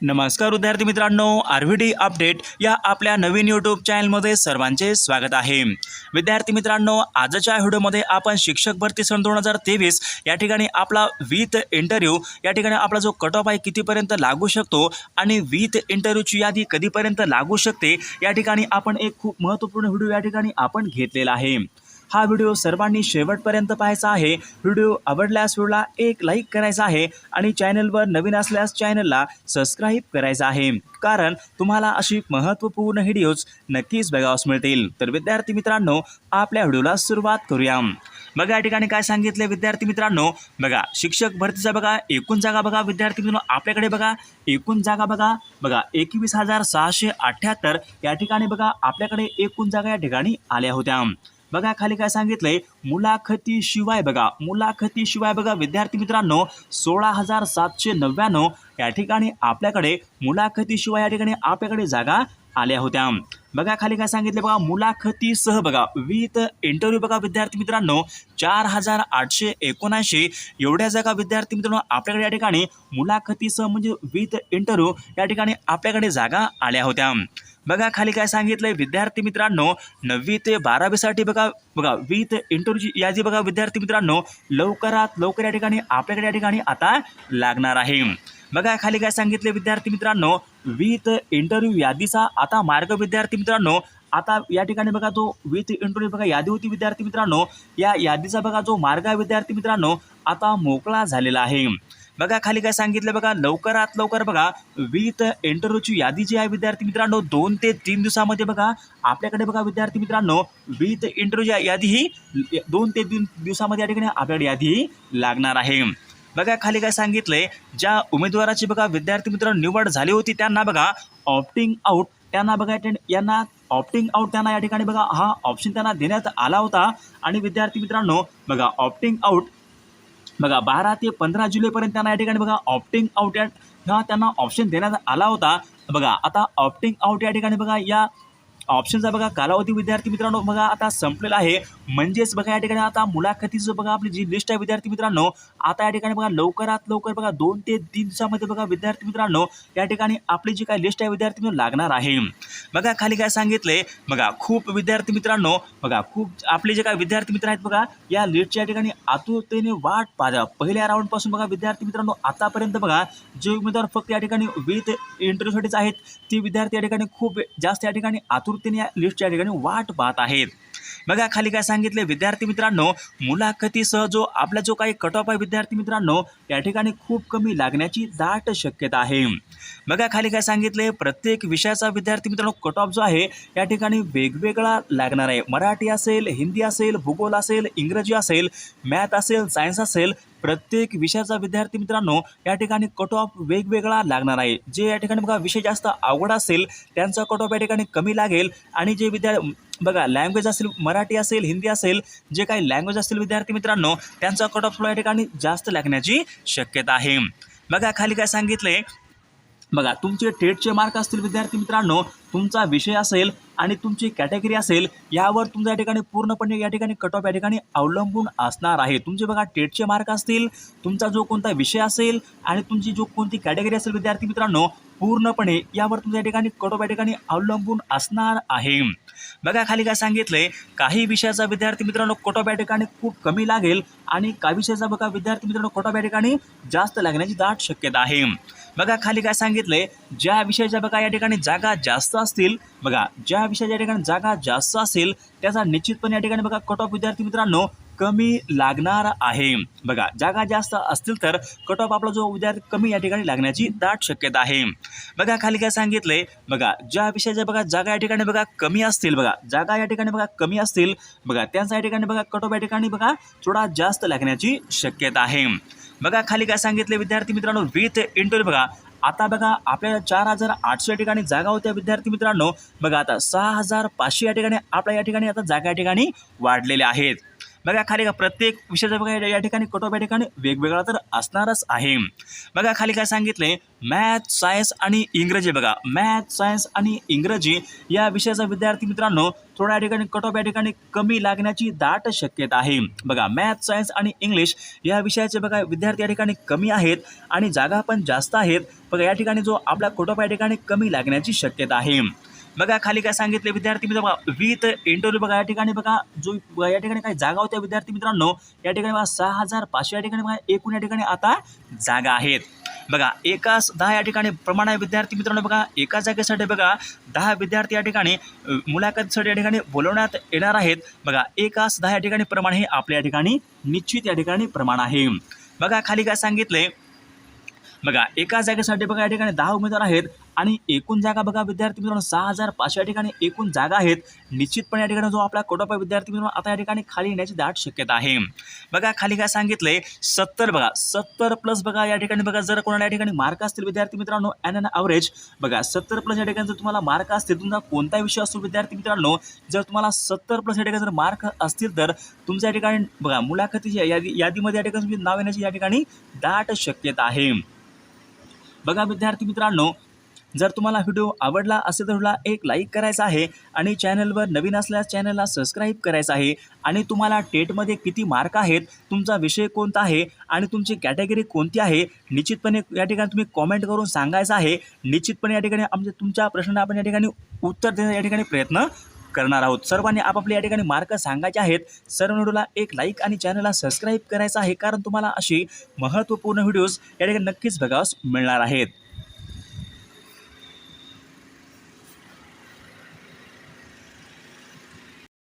नमस्कार विद्यार्थी मित्रांनो आर व्ही डी अपडेट या आपल्या नवीन यूट्यूब चॅनलमध्ये सर्वांचे स्वागत आहे. विद्यार्थी मित्रांनो आजच्या व्हिडिओमध्ये आपण शिक्षक भरती सन दोन हजार तेवीस या ठिकाणी आपला विथ इंटरव्ह्यू या ठिकाणी आपला जो कट ऑफ आहे कितीपर्यंत लागू शकतो आणि विथ इंटरव्ह्यूची यादी कधीपर्यंत लागू शकते या ठिकाणी आपण एक खूप महत्त्वपूर्ण व्हिडिओ या ठिकाणी आपण घेतलेला आहे. हा व्हिडिओ सर्वांनी शेवटपर्यंत पाहायचा आहे. व्हिडिओ आवडल्यास व्हिडिओला एक लाईक करायचा आहे आणि चॅनलवर नवीन असल्यास चॅनलला सबस्क्राईब करायचा आहे. कारण तुम्हाला अशी महत्त्वपूर्ण व्हिडिओज नक्कीच बघावस मिळतील. तर विद्यार्थी मित्रांनो आपल्या व्हिडिओला सुरुवात करूया. बघा या ठिकाणी काय सांगितले विद्यार्थी मित्रांनो. बघा शिक्षक भरतीचा बघा एकूण जागा बघा. विद्यार्थी मित्रांनो आपल्याकडे बघा एकूण जागा बघा. बघा एकवीस हजार सहाशे अठ्ठ्याहत्तर या ठिकाणी बघा आपल्याकडे एकूण जागा या ठिकाणी आल्या होत्या. बघा खाली काय सांगितलंय? मुलाखती शिवाय बघा मुलाखती शिवाय बघा विद्यार्थी मित्रांनो सोळा हजार सातशे नव्याण्णव या ठिकाणी आपल्याकडे मुलाखतीशिवाय या ठिकाणी आपल्याकडे जागा आल्या होत्या. बघा खाली काय सांगितलं बघा मुलाखतीसह बघा विथ इंटरव्ह्यू बघा विद्यार्थी मित्रांनो चार हजार आठशे एकोणऐंशी एवढ्या जागा विद्यार्थी मित्रांनो आपल्याकडे या ठिकाणी मुलाखतीसह म्हणजे विथ इंटरव्ह्यू या ठिकाणी आपल्याकडे जागा आल्या होत्या. बघा खाली काय सांगितलंय विद्यार्थी मित्रांनो नववी ते बारावीसाठी बघा बघा विथ इंटरव्ह्यू यादी बघा विद्यार्थी मित्रांनो लवकरात लवकर या ठिकाणी आपल्याकडे या ठिकाणी आता लागणार आहे. बघा खाली काय सांगितले विद्यार्थी मित्रांनो विथ इंटरव्ह्यू यादीचा आता मार्ग विद्यार्थी मित्रांनो आता या ठिकाणी बघा तो विथ इंटरव्ह्यू बघा यादी होती विद्यार्थी मित्रांनो या यादीचा बघा जो मार्ग आहे विद्यार्थी मित्रांनो आता मोकळा झालेला आहे. बघा खाली काय सांगितलं बघा लवकरात लवकर बघा विथ इंटरव्ह्यूची यादी जी आहे विद्यार्थी मित्रांनो दोन ते तीन दिवसामध्ये बघा आपल्याकडे बघा विद्यार्थी मित्रांनो विथ इंटरव्ह्यू यादी ही दोन ते तीन दिवसामध्ये या ठिकाणी आपल्याकडे यादी ही लागणार आहे. बघा खाली काय सांगितलंय ज्या उमेदवाराची बघा विद्यार्थी मित्रांनो निवड झाली होती त्यांना बघा ऑप्टिंग आउट त्यांना बघा यांना ऑप्टिंग आउट त्यांना या ठिकाणी बघा हा ऑप्शन त्यांना देण्यात आला होता. आणि विद्यार्थी मित्रांनो बघा ऑप्टिंग आउट बघा बारा ते पंधरा जुलैपर्यंत त्यांना या ठिकाणी बघा ऑप्टिंग आउट या हा त्यांना ऑप्शन देण्यात आला होता. बघा आता ऑप्टिंग आउट या ठिकाणी बघा या ऑप्शनचा बघा. कालावधी विद्यार्थी मित्रांनो बघा आता संपलेला आहे. म्हणजेच बघा या ठिकाणी आता मुलाखतीचं बघा आपली जी लिस्ट आहे विद्यार्थी मित्रांनो आता या ठिकाणी बघा लवकरात लवकर बघा दोन ते तीन दिवसामध्ये बघा विद्यार्थी मित्रांनो या ठिकाणी आपली जी काय लिस्ट आहे विद्यार्थी मित्रांनो लागणार आहे. बघा खाली काय सांगितलंय? बघा खूप विद्यार्थी मित्रांनो बघा खूप आपले जे काय विद्यार्थी मित्र आहेत बघा या लिस्टच्या या ठिकाणी आतुरतेने वाट पाहा पहिल्या राऊंडपासून बघा विद्यार्थी मित्रांनो आतापर्यंत बघा जे उमेदवार फक्त या ठिकाणी विथ इंटरव्ह्यूसाठीच आहेत ते विद्यार्थी या ठिकाणी खूप जास्त या ठिकाणी आतुर आतुरतेने या लिस्टच्या ठिकाणी वाट पाहत आहेत. बघा खाली काय सांगितले विद्यार्थी मित्रांनो मुलाखतीसह जो आपला जो काही कट ऑफ आहे विद्यार्थी मित्रांनो या ठिकाणी खूप कमी लागण्याची दाट शक्यता आहे. बघा खाली काय सांगितले प्रत्येक विषयाचा विद्यार्थी मित्रांनो कट ऑफ जो आहे या ठिकाणी वेगवेगळा लागणार आहे. मराठी असेल हिंदी असेल भूगोल असेल इंग्रजी असेल मॅथ असेल सायन्स असेल प्रत्येक विषयाचा विद्यार्थी मित्रांनो या ठिकाणी कट ऑफ वेगवेगळा लागणार आहे. जे या ठिकाणी बघा विषय जास्त अवघड असेल त्यांचा कट ऑफ या ठिकाणी कमी लागेल आणि जे विद्या बघा लँग्वेज असेल मराठी असेल हिंदी असेल जे काही लँग्वेज असतील विद्यार्थी मित्रांनो त्यांचा कट ऑफ या ठिकाणी जास्त लागण्याची शक्यता आहे. बघा खाली काय सांगितलंय? बघा तुमचे टेटचे मार्क असतील विद्यार्थी मित्रांनो तुमचा विषय असेल आणि तुमची कॅटेगरी असेल यावर तुमच्या या ठिकाणी पूर्णपणे या ठिकाणी कट ऑफ या ठिकाणी अवलंबून असणार आहे. तुमचे बघा टेटचे मार्क असतील तुमचा जो कोणता विषय असेल आणि तुमची जो कोणती कॅटेगरी असेल विद्यार्थी मित्रांनो पूर्णपणे यावर तुमच्या या ठिकाणी कट ऑफ या ठिकाणी अवलंबून असणार आहे. बघा खाली काय सांगितलंय काही विषयाचा विद्यार्थी मित्रांनो कट ऑफ या ठिकाणी खूप कमी लागेल आणि काही विषयाचा बघा विद्यार्थी मित्रांनो कट ऑफ या ठिकाणी जास्त लागण्याची दाट शक्यता आहे. बघा खाली काय सांगितलंय ज्या विषयाच्या बघा या ठिकाणी जागा जास्त असतील बघा ज्या विषयाच्या ठिकाणी जागा जास्त असेल त्याचा निश्चितपणे या ठिकाणी बघा कट ऑफ विद्यार्थी मित्रांनो कमी लागणार आहे. बघा जागा जास्त असतील तर कट ऑफ आपला जो विद्यार्थी कमी या ठिकाणी लागण्याची दाट शक्यता आहे. बघा खाली काय सांगितलंय बघा ज्या विषयाच्या बघा जागा या ठिकाणी बघा कमी असतील बघा जागा या ठिकाणी बघा कमी असतील बघा त्यांचा या ठिकाणी बघा कट ऑफ या ठिकाणी बघा थोडा जास्त लागण्याची शक्यता आहे. बघा खाली काय सांगितले विद्यार्थी मित्रांनो विथ इंटरव्ह्यू बघा आता बघा आपल्याला चार हजार आठशे या ठिकाणी जागा होत्या विद्यार्थी मित्रांनो. बघा आता सहा हजार पाचशे या ठिकाणी आपल्या या ठिकाणी आता जागा या ठिकाणी वाढलेल्या आहेत. बघा खाली का प्रत्येक विषयाचा बघा या- ठिकाणी कटॉप या ठिकाणी वेगवेगळा तर असणारच आहे. बघा खाली काय सांगितले मॅथ सायन्स आणि इंग्रजी बघा. मॅथ सायन्स आणि इंग्रजी या विषयाचा विद्यार्थी मित्रांनो थोड्या ठिकाणी कटॉप या ठिकाणी कमी लागण्याची दाट शक्यता आहे. बघा मॅथ सायन्स आणि इंग्लिश या विषयाचे बघा विद्यार्थी या ठिकाणी कमी आहेत आणि जागा पण जास्त आहेत. बघा या ठिकाणी जो आपला कटॉप या ठिकाणी कमी लागण्याची शक्यता आहे. बघा खाली काय सांगितले विद्यार्थी मित्र बघा विथ इंटरव्ह्यू बघा या ठिकाणी बघा जो या ठिकाणी काही जागा होत्या विद्यार्थी मित्रांनो या ठिकाणी बघा सहा हजार पाचशे या ठिकाणी बघा एकूण या ठिकाणी आता जागा आहेत बघा एकाच दहा या ठिकाणी प्रमाण आहे विद्यार्थी मित्रांनो बघा एका जागेसाठी बघा दहा विद्यार्थी या ठिकाणी मुलाखतीसाठी या ठिकाणी बोलवण्यात येणार आहेत बघा एकाच दहा या ठिकाणी प्रमाण हे आपल्या या ठिकाणी निश्चित या ठिकाणी प्रमाण आहे बघा खाली काय सांगितले बघा एका जागेसाठी बघा या ठिकाणी दहा उमेदवार आहेत आणि एकूण जागा बघा विद्यार्थी मित्रांनो सहा हजार पाचशे या ठिकाणी एकूण जागा आहेत निश्चितपणे या ठिकाणी जो आपला कोटोपा विद्यार्थी मित्रांनो आता या ठिकाणी खाली येण्याची दाट शक्यता आहे बघा खाली काय सांगितलंय सत्तर बघा सत्तर प्लस बघा या ठिकाणी बघा जर कोणाला या ठिकाणी मार्क असतील विद्यार्थी मित्रांनो अँड अन ॲव्हरेज बघा सत्तर प्लस या ठिकाणी जर तुम्हाला मार्क असतील तुमचा कोणता विषय असतो विद्यार्थी मित्रांनो जर तुम्हाला सत्तर प्लस या ठिकाणी जर मार्क असतील तर तुमच्या या ठिकाणी बघा मुलाखतीच्या यादी यादीमध्ये या ठिकाणी तुमचे नाव येण्याची या ठिकाणी दाट शक्यता आहे बघा विद्यार्थी मित्रांनो जर तुम्हाला व्हिडिओ आवडला असेल तर व्हिडिओला एक लाईक करायचा आहे आणि चॅनलवर नवीन असल्यास चॅनलला सबस्क्राईब करायचं आहे. आणि तुम्हाला टेटमध्ये किती मार्क आहेत तुमचा विषय कोणता आहे आणि तुमची कॅटेगरी कोणती आहे निश्चितपणे या ठिकाणी तुम्ही कॉमेंट करून सांगायचं आहे. निश्चितपणे या ठिकाणी आमच्या तुमच्या प्रश्नांना आपण या ठिकाणी उत्तर देण्याचा या ठिकाणी प्रयत्न करणार आहोत. सर्वांनी आपापल्या या ठिकाणी मार्क सांगायचे आहेत. सर्व व्हिडिओला एक लाईक आणि चॅनलला सबस्क्राईब करायचं आहे. कारण तुम्हाला अशी महत्त्वपूर्ण व्हिडिओज या ठिकाणी नक्कीच बघावस मिळणार आहेत.